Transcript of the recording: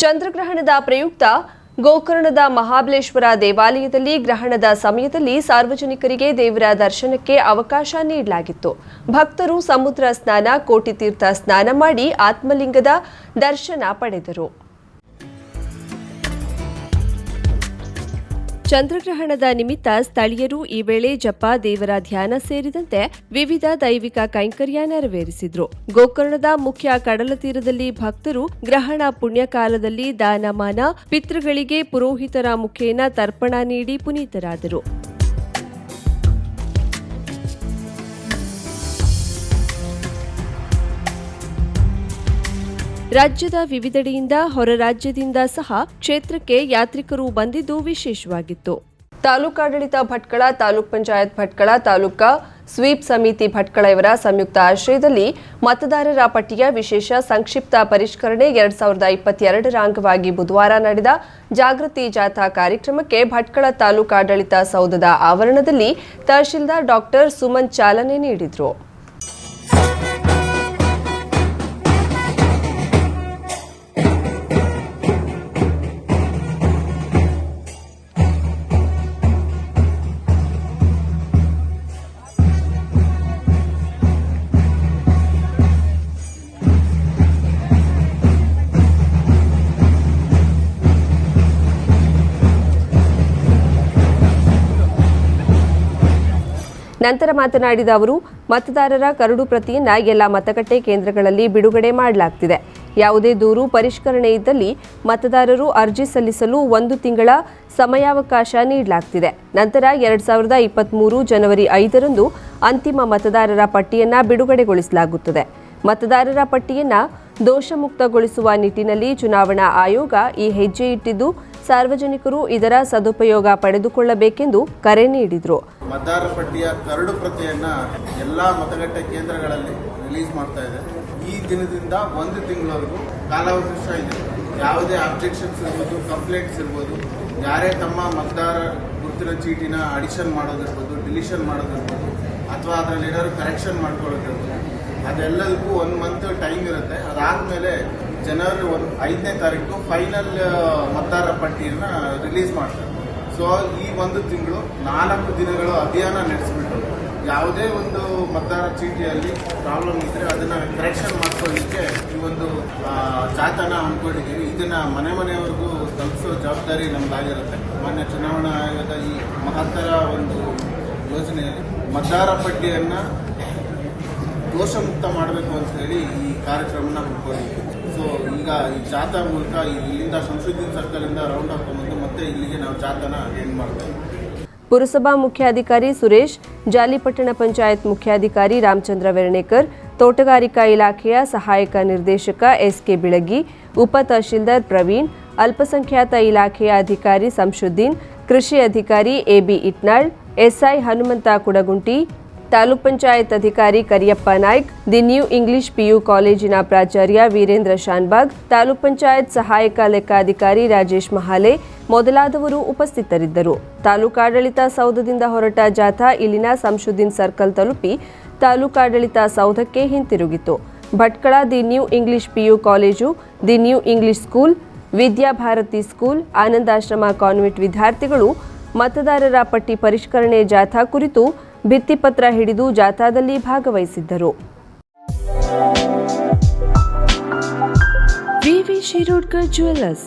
ಚಂದ್ರಗ್ರಹಣದ ಪ್ರಯುಕ್ತ ಗೋಕರ್ಣದ ಮಹಾಬಲೇಶ್ವರ ದೇವಾಲಯದಲ್ಲಿ ಗ್ರಹಣದ ಸಮಯದಲ್ಲಿ ಸಾರ್ವಜನಿಕರಿಗೆ ದೇವರ ದರ್ಶನಕ್ಕೆ ಅವಕಾಶ ನೀಡಲಾಗಿತ್ತು. ಭಕ್ತರು ಸಮುದ್ರ ಸ್ನಾನ, ಕೋಟಿ ತೀರ್ಥ ಸ್ನಾನ ಮಾಡಿ ಆತ್ಮಲಿಂಗದ ದರ್ಶನ ಪಡೆದರು. ಚಂದ್ರಗ್ರಹಣದ ನಿಮಿತ್ತ ಸ್ಥಳೀಯರು ಈ ವೇಳೆ ಜಪ, ದೇವರ ಧ್ಯಾನ ಸೇರಿದಂತೆ ವಿವಿಧ ದೈವಿಕ ಕೈಂಕರ್ಯ ನೆರವೇರಿಸಿದ್ರು. ಗೋಕರ್ಣದ ಮುಖ್ಯ ಕಡಲ ತೀರದಲ್ಲಿ ಭಕ್ತರು ಗ್ರಹಣ ಪುಣ್ಯಕಾಲದಲ್ಲಿ ದಾನಮಾನ, ಪಿತೃಗಳಿಗೆ ಪುರೋಹಿತರ ಮುಖೇನ ತರ್ಪಣ ನೀಡಿ ಪುನೀತರಾದರು. ರಾಜ್ಯದ ವಿವಿಧೆಡೆಯಿಂದ ಹೊರ ರಾಜ್ಯದಿಂದ ಸಹ ಕ್ಷೇತ್ರಕ್ಕೆ ಯಾತ್ರಿಕರು ಬಂದಿದ್ದು ವಿಶೇಷವಾಗಿತ್ತು. ತಾಲೂಕಾಡಳಿತ ಭಟ್ಕಳ, ತಾಲೂಕ್ ಪಂಚಾಯತ್ ಭಟ್ಕಳ, ತಾಲೂಕಾ ಸ್ವೀಪ್ ಸಮಿತಿ ಭಟ್ಕಳ ಇವರ ಸಂಯುಕ್ತ ಆಶ್ರಯದಲ್ಲಿ ಮತದಾರರ ಪಟ್ಟಿಯ ವಿಶೇಷ ಸಂಕ್ಷಿಪ್ತ ಪರಿಷ್ಕರಣೆ ಎರಡ್ ಸಾವಿರದ ಇಪ್ಪತ್ತೆರಡರ ಅಂಗವಾಗಿ ಬುಧವಾರ ನಡೆದ ಜಾಗೃತಿ ಜಾಥಾ ಕಾರ್ಯಕ್ರಮಕ್ಕೆ ಭಟ್ಕಳ ತಾಲೂಕಾಡಳಿತ ಸೌಧದ ಆವರಣದಲ್ಲಿ ತಹಶೀಲ್ದಾರ್ ಡಾಕ್ಟರ್ ಸುಮನ್ ಚಾಲನೆ ನೀಡಿದರು. ನಂತರ ಮಾತನಾಡಿದ ಅವರು, ಮತದಾರರ ಕರಡು ಪ್ರತಿಯನ್ನ ಎಲ್ಲ ಮತಗಟ್ಟೆ ಕೇಂದ್ರಗಳಲ್ಲಿ ಬಿಡುಗಡೆ ಮಾಡಲಾಗ್ತಿದೆ. ಯಾವುದೇ ದೂರು, ಪರಿಷ್ಕರಣೆ ಇದ್ದಲ್ಲಿ ಮತದಾರರು ಅರ್ಜಿ ಸಲ್ಲಿಸಲು ಒಂದು ತಿಂಗಳ ಸಮಯಾವಕಾಶ ನೀಡಲಾಗ್ತಿದೆ. ನಂತರ ಎರಡ್ ಸಾವಿರದ ಇಪ್ಪತ್ತ್ಮೂರು ಜನವರಿ ಐದರಂದು ಅಂತಿಮ ಮತದಾರರ ಪಟ್ಟಿಯನ್ನ ಬಿಡುಗಡೆಗೊಳಿಸಲಾಗುತ್ತದೆ. ಮತದಾರರ ಪಟ್ಟಿಯನ್ನ ದೋಷಮುಕ್ತಗೊಳಿಸುವ ನಿಟ್ಟಿನಲ್ಲಿ ಚುನಾವಣಾ ಆಯೋಗ ಈ ಹೆಜ್ಜೆ ಇಟ್ಟಿದ್ದು, ಸಾರ್ವಜನಿಕರು ಇದರ ಸದುಪಯೋಗ ಪಡೆದುಕೊಳ್ಳಬೇಕೆಂದು ಕರೆ ನೀಡಿದರು. ಮತದಾರರ ಪಟ್ಟಿಯ ಕರಡು ಪ್ರತಿಯನ್ನ ಎಲ್ಲ ಮತಗಟ್ಟೆ ಕೇಂದ್ರಗಳಲ್ಲಿ ರಿಲೀಸ್ ಮಾಡ್ತಾ ಇದೆ. ಈ ದಿನದಿಂದ ಒಂದು ತಿಂಗಳವರೆಗೂ ಕಾಲಾವಕಾಶ ಇದೆ. ಯಾವುದೇ ಅಬ್ಜೆಕ್ಷನ್ಸ್ ಇರ್ಬೋದು, ಕಂಪ್ಲೇಂಟ್ಸ್ ಇರ್ಬೋದು, ಯಾರೇ ತಮ್ಮ ಮತದಾರ ಗುರುತಿನ ಚೀಟಿನ ಅಡಿಷನ್ ಮಾಡೋದಿರ್ಬೋದು ಡಿಲಿಷನ್ ಮಾಡೋದಿರ್ಬೋದು ಅಥವಾ ಅದರಲ್ಲಿ ಏನಾದ್ರು ಕರೆಕ್ಷನ್ ಮಾಡ್ಕೊಳ್ಳೋದಿರ್ಬೋದು ಅದೆಲ್ಲದಕ್ಕೂ ಒಂದು ಮಂತ್ ಟೈಮ್ ಇರುತ್ತೆ. ಅದಾದಮೇಲೆ ಜನವರಿ ಒಂದು ಐದನೇ ತಾರೀಕು ಫೈನಲ್ ಮತದಾರ ಪಟ್ಟಿಯನ್ನು ರಿಲೀಸ್ ಮಾಡ್ತಾರೆ. ಸೊ ಈ ಒಂದು ತಿಂಗಳು ನಾಲ್ಕು ದಿನಗಳು ಅಭಿಯಾನ ನಡೆಸಿಬಿಟ್ಟು ಯಾವುದೇ ಒಂದು ಮತದಾರ ಚೀಟಿಯಲ್ಲಿ ಪ್ರಾಬ್ಲಮ್ ಇದ್ರೆ ಅದನ್ನ ಕರೆಕ್ಷನ್ ಮಾಡ್ಕೊಳ್ಳಿಕ್ಕೆ ಈ ಒಂದು ಜಾತನ ಜಾಥಾನ ಇದನ್ನು ಮನೆ ಮನೆಯವರೆಗೂ ತಲುಪಿಸೋ ಜವಾಬ್ದಾರಿ ನಮ್ದಾಗಿರುತ್ತೆ. ಮಾನ್ಯ ಚುನಾವಣಾ ಆಯೋಗದ ಈ ಮಹತ್ತರ ಒಂದು ಯೋಜನೆಯಲ್ಲಿ ಮತದಾರ ಪಟ್ಟಿಯನ್ನ ದೋಷಮುಕ್ತ ಮಾಡಬೇಕು ಅಂತ ಹೇಳಿ ಈ ಕಾರ್ಯಕ್ರಮನ ಹಮ್ಮಿಕೊಂಡಿದ್ದೀವಿ. ಸೊ ಈಗ ಈ ಜಾಥಾ ಮೂಲಕ ಇಲ್ಲಿಂದ ಸಂಶೋಧನೆ ಸರ್ಕಾರದಿಂದ ರೌಂಡ್ ಹಾಕೊಂಡ್ಬಂದು ಮತ್ತೆ ಇಲ್ಲಿಗೆ ನಾವು ಜಾತನ ಎಂಡ್ ಮಾಡ್ತಾ ಪುರಸಭಾ ಮುಖ್ಯಾಧಿಕಾರಿ ಸುರೇಶ್, ಜಾಲಿಪಟ್ಟಣ ಪಂಚಾಯತ್ ಮುಖ್ಯಾಧಿಕಾರಿ ರಾಮಚಂದ್ರ ವೆರಣೇಕರ್, ತೋಟಗಾರಿಕಾ ಇಲಾಖೆಯ ಸಹಾಯಕ ನಿರ್ದೇಶಕ ಎಸ್ಕೆ ಬಿಳಗಿ, ಉಪ ತಹಶೀಲ್ದಾರ್ ಪ್ರವೀಣ್, ಅಲ್ಪಸಂಖ್ಯಾತ ಇಲಾಖೆಯ ಅಧಿಕಾರಿ ಸಂಶುದ್ದೀನ್, ಕೃಷಿ ಅಧಿಕಾರಿ ಎಬಿ ಇಟ್ನಾಳ್, ಎಸ್ಐ ಹನುಮಂತ ಕುಡಗುಂಟಿ, ತಾಲೂಕ್ ಪಂಚಾಯತ್ ಅಧಿಕಾರಿ Kariyappa Naik, the new English PU ಕಾಲೇಜಿನ ಪ್ರಾಚಾರ್ಯ ವೀರೇಂದ್ರ ಶಾನ್ಬಾಗ್, ತಾಲೂಕ್ ಪಂಚಾಯತ್ ಸಹಾಯಕ ಲೆಕ್ಕಾಧಿಕಾರಿ ರಾಜೇಶ್ ಮಹಾಲೆ ಮೊದಲಾದವರು ಉಪಸ್ಥಿತರಿದ್ದರು. ತಾಲೂಕಾಡಳಿತ ಸೌಧದಿಂದ ಹೊರಟ ಜಾಥಾ ಇಲ್ಲಿನ ಸಂಶುದ್ದೀನ್ ಸರ್ಕಲ್ ತಲುಪಿ ತಾಲೂಕಾಡಳಿತ ಸೌಧಕ್ಕೆ ಹಿಂತಿರುಗಿತು. Bhatkal the new English PU college, the new English school Vidyabharati school, Anandashrama convent ವಿದ್ಯಾರ್ಥಿಗಳು, ಮತದಾರರ ಪಟ್ಟಿ ಪರಿಷ್ಕರಣೆ ಜಾಥಾ ಕುರಿತು ಭಿತ್ತಿಪತ್ರ ಹಿಡಿದು ಜಾಥಾದಲ್ಲಿ ಭಾಗವಹಿಸಿದ್ದರು. VV Shirodkar jewellers.